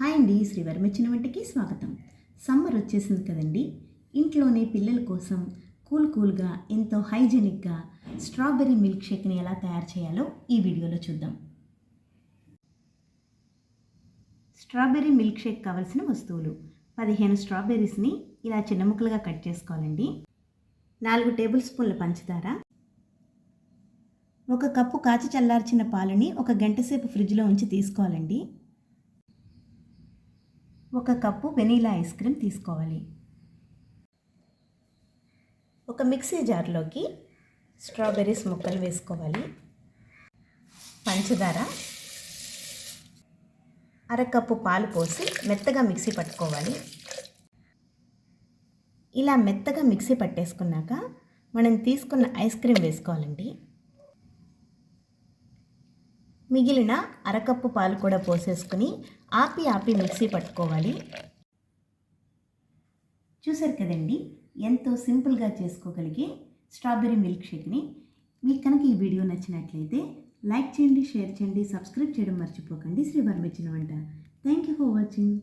Hi అండి శ్రీవర్మిచ్చిన వంటికి స్వాగతం. సమ్మర్ వచ్చేసింది కదండి. ఇంట్లోనే పిల్లల కోసం కూల్ కూల్గా ఎంతో హైజెనిక్గా స్ట్రాబెర్రీ మిల్క్ షేక్ని ఎలా తయారు చేయాలో ఈ వీడియోలో చూద్దాం. స్ట్రాబెర్రీ మిల్క్ షేక్ కావలసిన వస్తువులు. పదిహేను స్ట్రాబెర్రీస్ని ఇలా చిన్న ముక్కలుగా కట్ చేసుకోవాలండి. నాలుగు టేబుల్ స్పూన్ల పంచదార. ఒక కప్పు కాచి చల్లార్చిన పాలని ఒక గంట సేపు ఫ్రిడ్జ్లో ఉంచి తీసుకోవాలండి. ఒక కప్పు వెనీలా ఐస్ క్రీమ్ తీసుకోవాలి. ఒక మిక్సీ జార్లోకి స్ట్రాబెర్రీస్ ముక్కలు వేసుకోవాలి. పంచదార అరకప్పు పాలు పోసి మెత్తగా మిక్సీ పట్టుకోవాలి. ఇలా మెత్తగా మిక్సీ పట్టేసుకున్నాక మనం తీసుకున్న ఐస్ క్రీమ్ వేసుకోవాలండి. మిగిలిన అరకప్పు పాలు కూడా పోసేసుకుని ఆపి ఆపి మిక్సీ పట్టుకోవాలి. చూసారు కదండి ఎంతో సింపుల్గా చేసుకోగలిగే స్ట్రాబెర్రీ మిల్క్ షేక్ని. మీకు కనుక ఈ వీడియో నచ్చినట్లయితే లైక్ చేయండి షేర్ చేయండి సబ్స్క్రైబ్ చేయడం మర్చిపోకండి. శ్రీవారి వంట. Thank you for watching.